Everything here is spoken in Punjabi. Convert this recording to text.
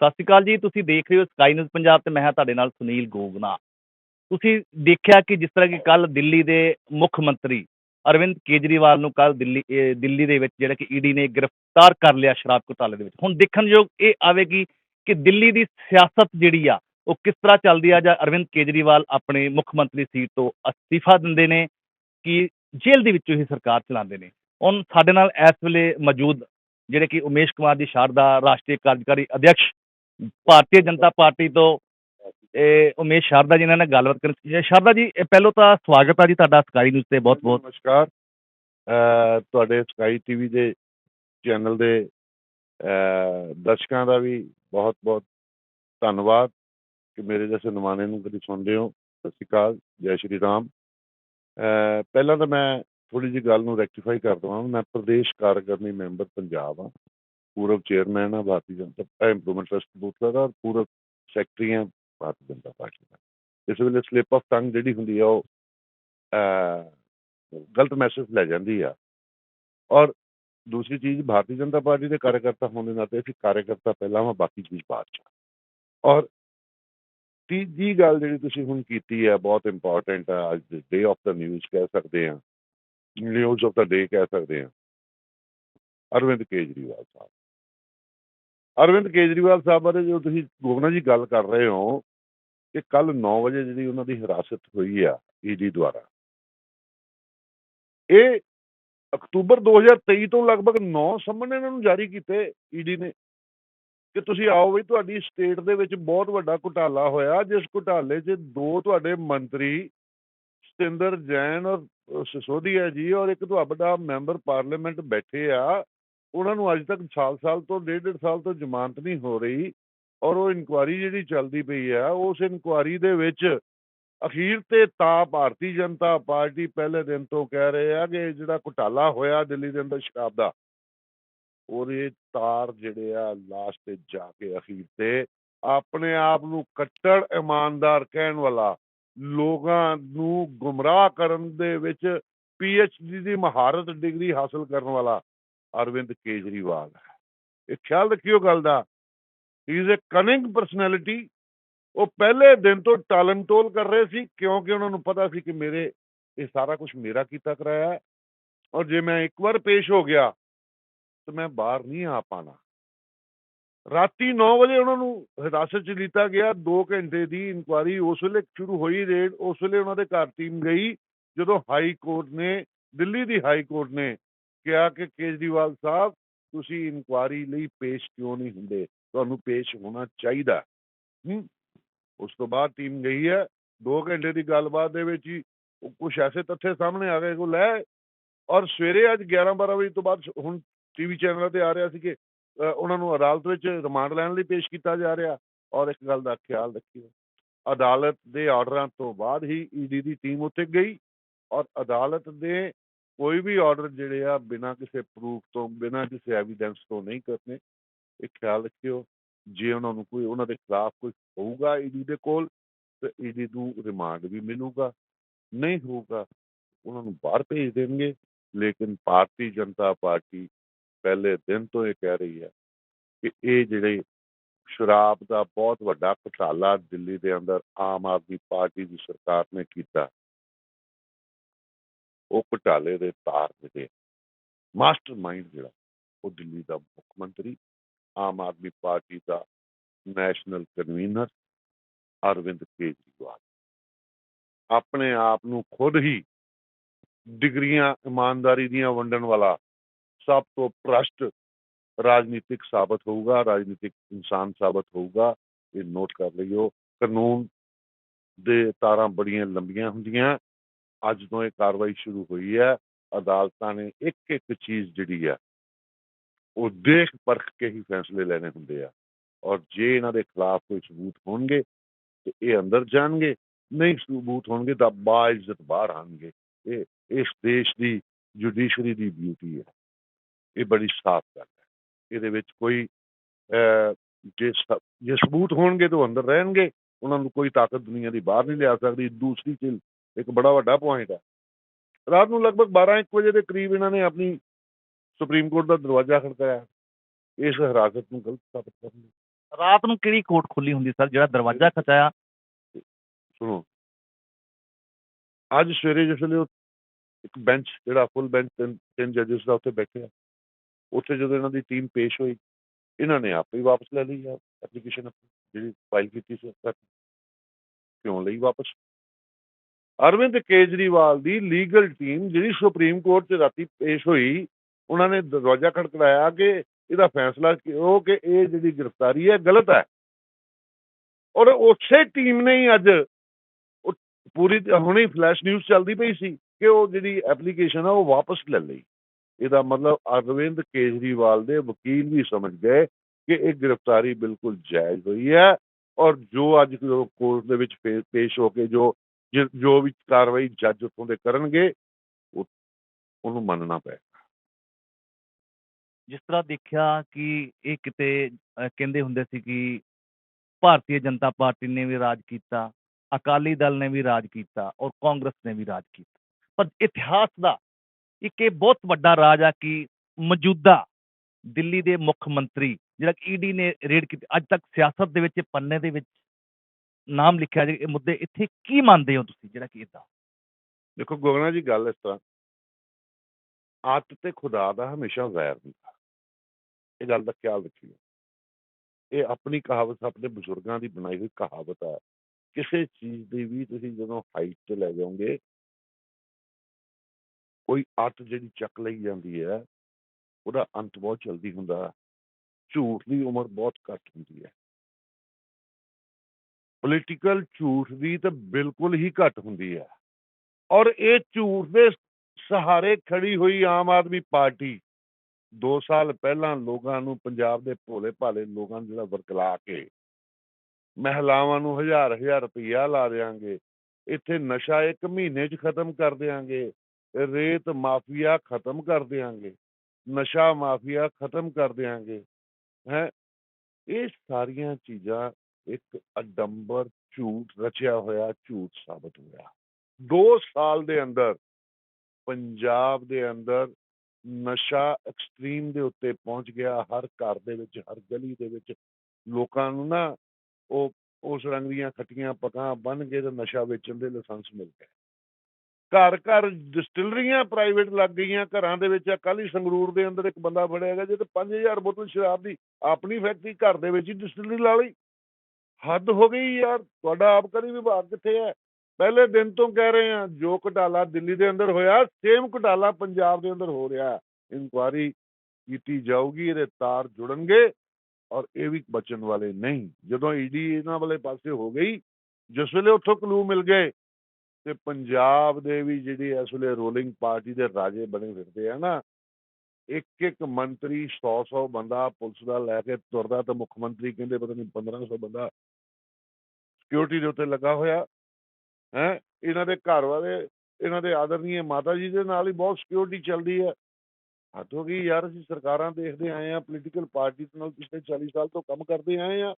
ਸਤਿ ਸ਼੍ਰੀ ਅਕਾਲ ਜੀ, ਤੁਸੀਂ ਦੇਖ ਰਹੇ ਹੋ ਸਕਾਈ ਨਿਊਜ਼ ਪੰਜਾਬ ਤੇ ਮੈਂ ਹਾਂ ਤੁਹਾਡੇ ਨਾਲ ਸੁਨੀਲ ਗੋਗਨਾ। ਤੁਸੀਂ ਦੇਖਿਆ ਕਿ ਜਿਸ ਤਰ੍ਹਾਂ ਕਿ ਕੱਲ ਦਿੱਲੀ ਦੇ ਮੁੱਖ ਮੰਤਰੀ ਅਰਵਿੰਦ ਕੇਜਰੀਵਾਲ ਨੂੰ ਕੱਲ ਦਿੱਲੀ ਦਿੱਲੀ ਦੇ ਵਿੱਚ ਜਿਹੜਾ ਕਿ ਈਡੀ ਨੇ ਗ੍ਰਿਫਤਾਰ ਕਰ ਲਿਆ ਸ਼ਰਾਬ ਘੁਟਾਲੇ ਦੇ ਵਿੱਚ। ਹੁਣ ਦੇਖਣਯੋਗ ਇਹ ਆਵੇਗੀ ਕਿ ਦਿੱਲੀ ਦੀ ਸਿਆਸਤ ਜਿਹੜੀ ਆ, ਉਹ ਕਿਸ ਤਰ੍ਹਾਂ ਚੱਲਦੀ ਆ ਜਾਂ ਅਰਵਿੰਦ ਕੇਜਰੀਵਾਲ ਆਪਣੇ ਮੁੱਖ ਮੰਤਰੀ ਸੀਟ ਤੋਂ ਅਸਤੀਫਾ ਦਿੰਦੇ ਨੇ ਕਿ ਜੇਲ੍ਹ ਦੇ ਵਿੱਚੋਂ ਹੀ ਸਰਕਾਰ ਚਲਾਉਂਦੇ ਨੇ? ਹੁਣ ਸਾਡੇ ਨਾਲ ਇਸ ਵੇਲੇ ਮੌਜੂਦ ਜਿਹੜੇ ਕਿ ਉਮੇਸ਼ ਕੁਮਾਰ ਜੀ, ਸ਼ਾਰਦਾ ਰਾਸ਼ਟਰੀ ਕਾਰਜਕਾਰੀ ਅਧਿਕਸ਼ ਭਾਰਤੀ ਜਨਤਾ ਪਾਰਟੀ ਤੋਂ, ਇਹ ਉਮੇਸ਼ ਸ਼ਰਦਾ ਜੀ ਇਹਨਾਂ ਨਾਲ ਗੱਲਬਾਤ ਕਰਨੀ ਸ਼ਾਰਦਾ ਜੀ, ਇਹ ਪਹਿਲੋਂ ਤਾਂ ਸਵਾਗਤ ਆ ਜੀ ਤੁਹਾਡਾ ਸਕਾਈ ਨਿਊਜ਼ ਤੇ ਬਹੁਤ ਬਹੁਤ। ਨਮਸਕਾਰ। ਤੁਹਾਡੇ ਸਕਾਈ ਟੀਵੀ ਦੇ ਚੈਨਲ ਦੇ ਦਰਸ਼ਕਾਂ ਦਾ ਵੀ ਬਹੁਤ ਬਹੁਤ ਧੰਨਵਾਦ ਕਿ ਮੇਰੇ ਜੈਸੇ ਨੁਮਾਇੰਦੇ ਨੂੰ ਕਦੀ ਸੁਣਦੇ ਹੋ। ਸਤਿ ਸ਼੍ਰੀ ਅਕਾਲ, ਜੈ ਸ਼੍ਰੀ ਰਾਮ। ਪਹਿਲਾਂ ਤਾਂ ਮੈਂ ਥੋੜੀ ਜਿਹੀ ਗੱਲ ਨੂੰ ਰੈਕਟੀਫਾਈ ਕਰ ਦਵਾਂ। ਮੈਂ ਪ੍ਰਦੇਸ਼ ਕਾਰਜਕਾਰਨੀ ਮੈਂਬਰ ਪੰਜਾਬ ਹਾਂ। ਪੂਰਬ ਚੇਅਰਮੈਨ ਹਾਂ ਭਾਰਤੀ ਜਨਤਾ ਇੰਪਰੂਵਮੈਂਟ ਟਰਸਟ ਕਪੂਰਥਲਾ ਦਾ, ਔਰ ਪੂਰਬ ਸੈਕਟਰੀ ਹਾਂ ਭਾਰਤੀ ਜਨਤਾ ਪਾਰਟੀ ਦਾ। ਇਸ ਵੇਲੇ ਸਲਿੱਪ ਆਫ ਟੰਗ ਜਿਹੜੀ ਹੁੰਦੀ ਆ, ਉਹ ਗਲਤ ਮੈਸੇਜ ਲੈ ਜਾਂਦੀ ਆ। ਔਰ ਦੂਸਰੀ ਚੀਜ਼, ਭਾਰਤੀ ਜਨਤਾ ਪਾਰਟੀ ਦੇ ਕਾਰਜਕਰਤਾ ਹੋਣ ਦੇ ਨਾਤੇ ਅਸੀਂ ਕਾਰਜਕਰਤਾ ਪਹਿਲਾਂ ਵਾ, ਬਾਕੀ ਚੀਜ਼ ਬਾਅਦ ਚ। ਆ। ਔਰ ਤੀਜੀ ਗੱਲ ਜਿਹੜੀ ਤੁਸੀਂ ਹੁਣ ਕੀਤੀ ਹੈ ਬਹੁਤ ਇੰਪੋਰਟੈਂਟ ਆ, ਅੱਜ ਦੇ ਡੇ ਆਫ ਦਾ ਨਿਊਜ਼ ਕਹਿ ਸਕਦੇ ਆ ਨਿਊਜ਼ ਆਫ ਦਾ ਡੇ ਕਹਿ ਸਕਦੇ ਆ, ਅਰਵਿੰਦ ਕੇਜਰੀਵਾਲ ਸਾਹਿਬ। ਅਰਵਿੰਦ ਕੇਜਰੀਵਾਲ ਸਾਹਿਬ ਬਾਰੇ ਜੋ ਤੁਸੀਂ ਗੋਗਨਾ ਜੀ ਗੱਲ ਕਰ ਰਹੇ ਹੋ ਕਿ ਕੱਲ 9 ਵਜੇ ਜਿਹੜੀ ਉਹਨਾਂ ਦੀ ਹਿਰਾਸਤ ਹੋਈ ਆ ਈਡੀ ਦੁਆਰਾ, ਇਹ ਅਕਤੂਬਰ 2023 ਤੋਂ ਲਗਭਗ 9 ਸੰਮਨ ਇਹਨਾਂ ਨੂੰ ਜਾਰੀ ਕੀਤੇ ਈਡੀ ਨੇ। ਕਿ ਤੁਸੀਂ ਆਓ ਵੀ ਤੁਹਾਡੀ ਸਟੇਟ ਦੇ ਵਿੱਚ ਬਹੁਤ ਵੱਡਾ ਘੁਟਾਲਾ ਹੋਇਆ, ਜਿਸ ਘੁਟਾਲੇ 'ਚ ਦੋ ਤੁਹਾਡੇ ਮੰਤਰੀ ਸਤਿੰਦਰ ਜੈਨ ਔਰ ਸਿਸੋਦੀਆ ਜੀ ਔਰ ਇੱਕ ਤੁਹਾਡਾ ਮੈਂਬਰ ਪਾਰਲੀਮੈਂਟ ਬੈਠੇ ਆ ਉਹਨਾਂ ਨੂੰ ਅੱਜ ਤੱਕ ਸਾਲ-ਸਾਲ ਤੋਂ ਡੇਢ ਡੇਢ ਸਾਲ ਤੋਂ ਜ਼ਮਾਨਤ ਨਹੀਂ ਹੋ ਰਹੀ ਔਰ ਉਹ ਇਨਕੁਆਰੀ ਜਿਹੜੀ ਚੱਲਦੀ ਪਈ ਆ, ਉਸ ਇਨਕੁਆਰੀ ਦੇ ਵਿੱਚ ਅਖੀਰ ਤੇ ਤਾਂ ਭਾਰਤੀ ਜਨਤਾ ਪਾਰਟੀ ਪਹਿਲੇ ਦਿਨ ਤੋਂ ਕਹਿ ਰਹੇ ਆ ਕਿ ਜਿਹੜਾ ਘੁਟਾਲਾ ਹੋਇਆ ਦਿੱਲੀ ਦੇ ਅੰਦਰ ਸ਼ਰਾਬ ਦਾ, ਉਹਦੇ ਤਾਰ ਜਿਹੜੇ ਆ ਲਾਸਟ ਤੇ ਜਾ ਕੇ ਅਖੀਰ ਤੇ ਆਪਣੇ ਆਪ ਨੂੰ ਕੱਟੜ ਇਮਾਨਦਾਰ ਕਹਿਣ ਵਾਲਾ ਲੋਕਾਂ ਨੂੰ ਗੁੰਮਰਾਹ ਕਰਨ ਦੇ ਵਿੱਚ ਡੀ ਦੀ ਮਹਾਰਤ ਡਿਗਰੀ ਹਾਸਲ ਕਰਨ ਵਾਲਾ ਅਰਵਿੰਦ ਕੇਜਰੀਵਾਲ। ਹੈ ਇਹ ਖਿਆਲ ਰੱਖਿਓ ਗੱਲ ਦਾ ਹੀ ਇਜ਼ ਅ ਕਨਿੰਗ ਪਰਸਨੈਲਿਟੀ ਉਹ ਪਹਿਲੇ ਦਿਨ ਤੋਂ ਟਾਲਨ ਟੋਲ ਕਰ ਰਹੇ ਸੀ, ਕਿਉਂਕਿ ਉਹਨਾਂ ਨੂੰ ਪਤਾ ਸੀ ਕਿ ਮੇਰੇ, ਇਹ ਸਾਰਾ ਕੁਝ ਮੇਰਾ ਕੀਤਾ ਕਰਾਇਆ ਹੈ। ਔਰ ਜੇ ਮੈਂ ਇੱਕ ਵਾਰ ਪੇਸ਼ ਹੋ ਗਿਆ, ਤਾਂ ਮੈਂ ਬਾਹਰ ਨਹੀਂ ਆ ਪਾਣਾ। ਰਾਤੀ 9 ਵਜੇ ਉਹਨਾਂ ਨੂੰ ਹਿਰਾਸਤ 'ਚ ਲਿੱਤਾ ਗਿਆ 2 ਘੰਟੇ ਦੀ ਇਨਕੁਆਰੀ ਉਸ ਵੇਲੇ ਸ਼ੁਰੂ ਹੋਈ ਰੇਡ, ਉਸ ਵੇਲੇ ਉਹਨਾਂ ਦੇ ਘਰ ਟੀਮ ਗਈ, ਜਦੋਂ ਹਾਈ ਕੋਰਟ ਨੇ, ਦਿੱਲੀ ਦੀ ਹਾਈ ਕੋਰਟ ਨੇ ਕਿਹਾ ਕਿ ਕੇਜਰੀਵਾਲ ਸਾਹਿਬ, ਤੁਸੀਂ ਇਨਕੁਆਰੀ ਲਈ ਪੇਸ਼ ਕਿਉਂ ਨਹੀਂ ਹੁੰਦੇ? ਤੁਹਾਨੂੰ ਪੇਸ਼ ਹੋਣਾ ਚਾਹੀਦਾ। ਉਸ ਤੋਂ ਬਾਅਦ ਟੀਮ ਗਈ ਹੈ। 2 ਘੰਟੇ ਦੀ ਗੱਲਬਾਤ ਦੇ ਵਿੱਚ ਹੀ ਕੁਝ ਐਸੇ ਤੱਥੇ ਸਾਹਮਣੇ ਆ ਗਏ ਕੋ ਲੈ ਔਰ ਸਵੇਰੇ ਅੱਜ 11 12 ਵਜੇ ਤੋਂ ਬਾਅਦ ਹੁਣ ਟੀਵੀ ਚੈਨਲਾਂ ਤੇ ਆ ਰਿਹਾ ਸੀ ਕਿ ਉਹਨਾਂ ਨੂੰ ਅਦਾਲਤ ਵਿੱਚ ਰਿਮਾਂਡ ਲੈਣ ਲਈ ਪੇਸ਼ ਕੀਤਾ ਜਾ ਰਿਹਾ। ਔਰ ਇੱਕ ਗੱਲ ਦਾ ਖਿਆਲ ਰੱਖਿਓ, ਅਦਾਲਤ ਦੇ ਆਰਡਰਾਂ ਤੋਂ ਬਾਅਦ ਹੀ ਈਡੀ ਦੀ ਟੀਮ ਉੱਥੇ ਗਈ। ਔਰ ਅਦਾਲਤ ਦੇ ਕੋਈ ਵੀ ਆਰਡਰ ਜਿਹੜੇ ਆ ਬਿਨਾਂ ਕਿਸੇ ਪ੍ਰੂਫ ਤੋਂ, ਬਿਨਾਂ ਕਿਸੇ ਐਵੀਡੈਂਸ ਤੋਂ ਨਹੀਂ ਕਰਨੇ। ਇਹ ਖਿਆਲ ਰੱਖਿਓ, ਜੇ ਉਹਨਾਂ ਨੂੰ ਕੋਈ, ਉਹਨਾਂ ਦੇ ਖਿਲਾਫ ਕੋਈ ਹੋਊਗਾ ਈਡੀ ਦੇ ਕੋਲ, ਤੇ ਈਡੀ ਨੂੰ ਰਿਮਾਂਡ ਵੀ ਮਿਲੂਗਾ। ਨਹੀਂ ਹੋਊਗਾ, ਉਹਨਾਂ ਨੂੰ ਬਾਹਰ ਭੇਜ ਦੇਣਗੇ। ਲੇਕਿਨ ਭਾਰਤੀ ਜਨਤਾ ਪਾਰਟੀ ਪਹਿਲੇ ਦਿਨ ਤੋਂ ਇਹ ਕਹਿ ਰਹੀ ਹੈ ਕਿ ਇਹ ਜਿਹੜੇ ਸ਼ਰਾਬ ਦਾ ਬਹੁਤ ਵੱਡਾ ਘੁਟਾਲਾ ਦਿੱਲੀ ਦੇ ਅੰਦਰ ਆਮ ਆਦਮੀ ਪਾਰਟੀ ਦੀ ਸਰਕਾਰ ਨੇ ਕੀਤਾ ਉਹ ਘੁਟਾਲੇ ਦੇ ਤਾਰ ਜਿਹੜੇ ਮਾਸਟਰਮਾਈਂਡ ਜਿਹੜਾ, ਉਹ ਦਿੱਲੀ ਦਾ ਮੁੱਖ ਮੰਤਰੀ, ਆਮ ਆਦਮੀ ਪਾਰਟੀ ਦਾ ਨੈਸ਼ਨਲ ਕਨਵੀਨਰ ਅਰਵਿੰਦ ਕੇਜਰੀਵਾਲ। ਆਪਣੇ ਆਪ ਨੂੰ ਖੁਦ ਹੀ ਡਿਗਰੀਆਂ, ਇਮਾਨਦਾਰੀ ਦੀਆਂ ਵੰਡਣ ਵਾਲਾ ਸਭ ਤੋਂ ਭ੍ਰਸ਼ਟ ਰਾਜਨੀਤਿਕ ਸਾਬਤ ਹੋਊਗਾ, ਰਾਜਨੀਤਿਕ ਇਨਸਾਨ ਸਾਬਤ ਹੋਊਗਾ, ਇਹ ਨੋਟ ਕਰ ਲਈਓ। ਕਾਨੂੰਨ ਦੇ ਤਾਰਾਂ ਬੜੀਆਂ ਲੰਬੀਆਂ ਹੁੰਦੀਆਂ। ਅੱਜ ਤੋਂ ਇਹ ਕਾਰਵਾਈ ਸ਼ੁਰੂ ਹੋਈ ਹੈ, ਅਦਾਲਤਾਂ ਨੇ ਇੱਕ ਇੱਕ ਚੀਜ਼ ਜਿਹੜੀ ਆ ਉਹ ਦੇਖ ਪਰਖ ਕੇ ਹੀ ਫੈਸਲੇ ਲੈਣੇ ਹੁੰਦੇ ਆ। ਔਰ ਜੇ ਇਹਨਾਂ ਦੇ ਖਿਲਾਫ ਕੋਈ ਸਬੂਤ ਹੋਣਗੇ, ਤੇ ਇਹ ਅੰਦਰ ਜਾਣਗੇ, ਨਹੀਂ ਸਬੂਤ ਹੋਣਗੇ ਤਾਂ ਬਾਇਜ਼ਤ ਬਾਹਰ ਆਣਗੇ। ਇਹ, ਇਸ ਦੇਸ਼ ਦੀ ਜੁਡੀਸ਼ਰੀ ਦੀ ਬਿਊਟੀ ਹੈ। ਇਹ ਬੜੀ ਸਾਫ਼ ਗੱਲ ਹੈ। ਇਹਦੇ ਵਿੱਚ ਕੋਈ ਜੇ ਜੇ ਸਬੂਤ ਹੋਣਗੇ ਤਾਂ ਉਹ ਅੰਦਰ ਰਹਿਣਗੇ, ਉਹਨਾਂ ਨੂੰ ਕੋਈ ਤਾਕਤ ਦੁਨੀਆ ਦੀ ਬਾਹਰ ਨਹੀਂ ਲਿਆ ਸਕਦੀ। ਦੂਸਰੀ ਚੀਜ਼ ਇੱਕ ਬੜਾ ਵੱਡਾ ਪੁਆਇੰਟ ਹੈ। ਰਾਤ ਨੂੰ ਲਗਭਗ 12 1 ਵਜੇ ਦੇ ਕਰੀਬ ਇਹਨਾਂ ਨੇ ਆਪਣੀ ਸੁਪਰੀਮ ਕੋਰਟ ਦਾ ਦਰਵਾਜ਼ਾ ਖੜਕਾਇਆ। ਇਸ ਹਿਰਾਸਤ ਨੂੰ ਗਲਤ ਸਾਬਤ ਕਰਨ ਲਈ। ਰਾਤ ਨੂੰ ਕਿਹੜੀ ਕੋਰਟ ਖੁੱਲੀ ਹੁੰਦੀ ਸਰ? ਜਿਹੜਾ ਦਰਵਾਜ਼ਾ ਖਚਾਇਆ? ਸੁਣੋ। ਅੱਜ ਸਵੇਰੇ ਜਿਸ ਵੇਲੇ ਇੱਕ ਬੈਂਚ ਜਿਹੜਾ ਫੁੱਲ ਬੈਂਚ ਤਿੰਨ ਜੱਜਸ ਦਾ ਉੱਥੇ ਬੈਠੇ ਆ। ਉੱਥੇ ਜਦੋਂ ਇਹਨਾਂ ਦੀ ਟੀਮ ਪੇਸ਼ ਹੋਈ ਇਹਨਾਂ ਨੇ ਆਪੇ ਹੀ ਵਾਪਸ ਲੈ ਲਈ ਐਪਲੀਕੇਸ਼ਨ ਜਿਹੜੀ ਫਾਈਲ ਕੀਤੀ ਸੀ ਉੱਥੇ। ਕਿਉਂ ਲਈ ਵਾਪਸ? ਅਰਵਿੰਦ ਕੇਜਰੀਵਾਲ ਦੀ ਲੀਗਲ ਟੀਮ ਜਿਹੜੀ ਸੁਪਰੀਮ ਕੋਰਟ 'ਚ ਰਾਤੀ ਪੇਸ਼ ਹੋਈ, ਉਹਨਾਂ ਨੇ ਦਰਵਾਜ਼ਾ ਖੜਕੜਾਇਆ ਕਿ ਇਹਦਾ ਫੈਸਲਾ ਕਿਉਂ ਕਿ ਇਹ ਜਿਹੜੀ ਗ੍ਰਿਫਤਾਰੀ ਹੈ ਗਲਤ ਹੈ। ਔਰ ਉਸੇ ਟੀਮ ਨੇ ਹੀ ਅੱਜ ਪੂਰੀ ਹੁਣੇ ਫਲੈਸ਼ ਨਿਊਜ਼ ਚੱਲਦੀ ਪਈ ਸੀ ਕਿ ਉਹ ਜਿਹੜੀ ਐਪਲੀਕੇਸ਼ਨ ਆ, ਉਹ ਵਾਪਸ ਲੈ ਲਈ। ਇਹਦਾ ਮਤਲਬ ਅਰਵਿੰਦ ਕੇਜਰੀਵਾਲ ਦੇ ਵਕੀਲ ਵੀ ਸਮਝ ਗਏ ਕਿ ਇਹ ਗ੍ਰਿਫਤਾਰੀ ਬਿਲਕੁਲ ਜਾਇਜ਼ ਹੋਈ ਹੈ ਔਰ ਜੋ ਅੱਜ ਕੋਰਟ ਦੇ ਵਿੱਚ ਪੇ- ਪੇਸ਼ ਹੋ ਕੇ ਜੋ ਜੋ ਵੀ ਕਾਰਵਾਈ ਜੱਜ ਉੱਥੋਂ ਦੇ ਕਰਨਗੇ ਉਹਨੂੰ ਮੰਨਣਾ ਪਏ ਜਿਸ ਤਰ੍ਹਾਂ ਦੇਖਿਆ ਕਿ ਇਹ ਕਿਤੇ ਕਹਿੰਦੇ ਹੁੰਦੇ ਸੀ ਕਿ ਭਾਰਤੀ ਜਨਤਾ ਪਾਰਟੀ ਨੇ ਵੀ ਰਾਜ ਕੀਤਾ, ਅਕਾਲੀ ਦਲ ਨੇ ਵੀ ਰਾਜ ਕੀਤਾ ਔਰ ਕਾਂਗਰਸ ਨੇ ਵੀ ਰਾਜ ਕੀਤਾ। ਪਰ ਇਤਿਹਾਸ ਦਾ ਇੱਕ ਇਹ ਬਹੁਤ ਵੱਡਾ ਰਾਜ ਆ ਕਿ ਮੌਜੂਦਾ ਦਿੱਲੀ ਦੇ ਮੁੱਖ ਮੰਤਰੀ ਜਿਹੜਾ ਈਡੀ ਨੇ ਰੇਡ ਕੀਤੀ, ਅੱਜ ਤੱਕ ਸਿਆਸਤ ਦੇ ਵਿੱਚ ਪੰਨੇ ਦੇ ਵਿੱਚ ਨਾਮ ਲਿਖਿਆ ਜੇ, ਇਹ ਮੁੱਦੇ ਇੱਥੇ ਕੀ ਮੰਨਦੇ ਹੋ ਤੁਸੀਂ, ਜਿਹੜਾ ਕਿ ਇਦਾਂ ਦੇਖੋ ਗੋਗਨਾ ਜੀ, ਗੱਲ ਇਸ ਤਰ੍ਹਾਂ। ਆਤ ਤੇ ਖੁਦਾ ਦਾ ਹਮੇਸ਼ਾ ਜ਼ੈਰ ਹੁੰਦਾ। ਇਹ ਗੱਲ ਦਾ ਖਿਆਲ ਰੱਖਿਓ। ਇਹ ਆਪਣੀ ਕਹਾਵਤ ਆਪਣੇ ਬਜ਼ੁਰਗਾਂ ਦੀ ਬਣਾਈ ਹੋਈ ਕਹਾਵਤ ਹੈ। ਕਿਸੇ ਚੀਜ਼ ਦੀ ਵੀ ਤੁਸੀਂ ਜਦੋਂ ਹਾਈਟ ਤੇ ਲੈ ਜਾਓਗੇ, ਕੋਈ ਅੱਤ ਜਿਹੜੀ ਚੱਕ ਲਈ ਜਾਂਦੀ ਹੈ, ਉਹਦਾ ਅੰਤ ਬਹੁਤ ਜਲਦੀ ਹੁੰਦਾ। ਝੂਠ ਦੀ ਉਮਰ ਬਹੁਤ ਘੱਟ ਹੁੰਦੀ ਹੈ। ਪੋਲੀਟੀਕਲ ਝੂਠ ਦੀ ਤਾਂ ਬਿਲਕੁਲ ਹੀ ਘੱਟ ਹੁੰਦੀ ਹੈ। ਔਰ ਇਹ ਝੂਠ ਦੇ ਸਹਾਰੇ ਖੜੀ ਹੋਈ ਆਮ ਆਦਮੀ ਪਾਰਟੀ 2 ਸਾਲ ਪਹਿਲਾਂ ਲੋਕਾਂ ਨੂੰ ਪੰਜਾਬ ਦੇ ਭੋਲੇ ਭਾਲੇ ਲੋਕਾਂ ਨੂੰ ਜਿਹੜਾ ਵਰਕਲਾ ਕੇ ਮਹਿਲਾਵਾਂ ਨੂੰ ਹਜ਼ਾਰ ਹਜ਼ਾਰ ਰੁਪਈਆ ਲਾ ਦੇਾਂਗੇ ਇੱਥੇ ਨਸ਼ਾ ਇੱਕ ਮਹੀਨੇ 'ਚ ਖਤਮ ਕਰ ਦੇਾਂਗੇ ਰੇਤ ਮਾਫੀਆ ਖਤਮ ਕਰ ਦੇਾਂਗੇ ਨਸ਼ਾ ਮਾਫੀਆ ਖਤਮ ਕਰ ਦੇਾਂਗੇ ਹੈ। ਇਹ ਸਾਰੀਆਂ ਚੀਜ਼ਾਂ ਇੱਕ ਅਡੰਬਰ ਝੂਠ ਰਚਿਆ ਹੋਇਆ, ਝੂਠ ਸਾਬਤ ਹੋਇਆ। 2 ਸਾਲ ਦੇ ਅੰਦਰ, ਪੰਜਾਬ ਦੇ ਅੰਦਰ ਨਸ਼ਾ ਐਕਸਟ੍ਰੀਮ ਦੇ ਉੱਤੇ ਪਹੁੰਚ ਗਿਆ। ਹਰ ਘਰ ਦੇ ਵਿੱਚ, ਹਰ ਗਲੀ ਦੇ ਵਿੱਚ ਲੋਕਾਂ ਨੂੰ ਨਾ ਉਹ ਉਸ ਰੰਗ ਦੀਆਂ ਖੱਟੀਆਂ ਪਕਾਂ ਬੰਨ ਕੇ ਤੇ ਨਸ਼ਾ ਵੇਚਣ ਦੇ ਲਾਇਸੈਂਸ ਮਿਲ ਗਏ ਘਰ ਘਰ ਡਿਸਟਿਲਰੀਆਂ ਪ੍ਰਾਈਵੇਟ ਲੱਗ ਗਈਆਂ। ਘਰਾਂ ਦੇ ਵਿੱਚ ਕੱਲ੍ਹ ਹੀ ਸੰਗਰੂਰ ਦੇ ਅੰਦਰ ਇੱਕ ਬੰਦਾ ਫੜਿਆ ਗਿਆ, ਜਿਹਦੇ 5000 ਬੋਤਲ ਸ਼ਰਾਬ ਦੀ ਆਪਣੀ ਫੈਕਟਰੀ ਘਰ ਦੇ ਵਿੱਚ ਹੀ ਡਿਸਟਿਲਰੀ ਲਾ ਲਈ। ਹੱਦ ਹੋ ਗਈ ਯਾਰ, ਤੁਹਾਡਾ ਆਬਕਾਰੀ ਵਿਭਾਗ ਕਿੱਥੇ ਹੈ? ਪਹਿਲੇ ਦਿਨ ਤੋਂ ਕਹਿ ਰਹੇ ਆ ਜੋ ਘੁਟਾਲਾ ਦਿੱਲੀ ਦੇ ਅੰਦਰ ਹੋਇਆ ਸੇਮ ਘੁਟਾਲਾ ਪੰਜਾਬ ਦੇ ਅੰਦਰ ਹੋ ਰਿਹਾ ਇਨਕੁਆਰੀ ਕੀਤੀ ਜਾਊਗੀ, ਇਹਦੇ ਤਾਰ ਜੁੜਨਗੇ ਔਰ ਇਹ ਵੀ ਬਚਣ ਵਾਲੇ ਨਹੀਂ। ਜਦੋਂ ਈਡੀ ਇਹਨਾਂ ਵਾਲੇ ਪਾਸੇ ਹੋ ਗਈ, ਜਿਸ ਵੇਲੇ ਉੱਥੋਂ ਕਲੂ ਮਿਲ ਗਏ ਤੇ ਪੰਜਾਬ ਦੇ ਵੀ ਜਿਹੜੀ ਇਸ ਵੇਲੇ ਰੋਲਿੰਗ ਪਾਰਟੀ ਦੇ ਰਾਜੇ ਬਣੇ ਫਿਰਦੇ ਆ ਨਾ ਇੱਕ ਇੱਕ ਮੰਤਰੀ 100 100 ਬੰਦਾ ਪੁਲਿਸ ਦਾ ਲੈ ਕੇ ਤੁਰਦਾ ਤੇ ਮੁੱਖ ਮੰਤਰੀ ਕਹਿੰਦੇ ਪਤਾ ਨਹੀਂ 1500 ਬੰਦਾ ਸਿਕਿਉਰਿਟੀ ਦੇ ਉੱਤੇ ਲੱਗਾ ਹੋਇਆ। ਹੈ? ਇਹਨਾਂ ਦੇ ਘਰ ਵਾਲੇ, ਇਹਨਾਂ ਦੇ ਆਦਰਨੀਏ ਮਾਤਾ ਜੀ ਦੇ ਨਾਲ ਹੀ ਬਹੁਤ ਸਿਕਿਉਰਿਟੀ ਚੱਲਦੀ ਹੈ। ਹੱਦ ਹੋ ਗਈ ਯਾਰ, ਅਸੀਂ ਸਰਕਾਰਾਂ ਦੇਖਦੇ ਆਏ ਆ ਪੋਲੀਟੀਕਲ ਪਾਰਟੀ ਨਾਲ ਪਿਛਲੇ 40 ਸਾਲ ਤੋਂ ਕੰਮ ਕਰਦੇ ਆਏ ਆ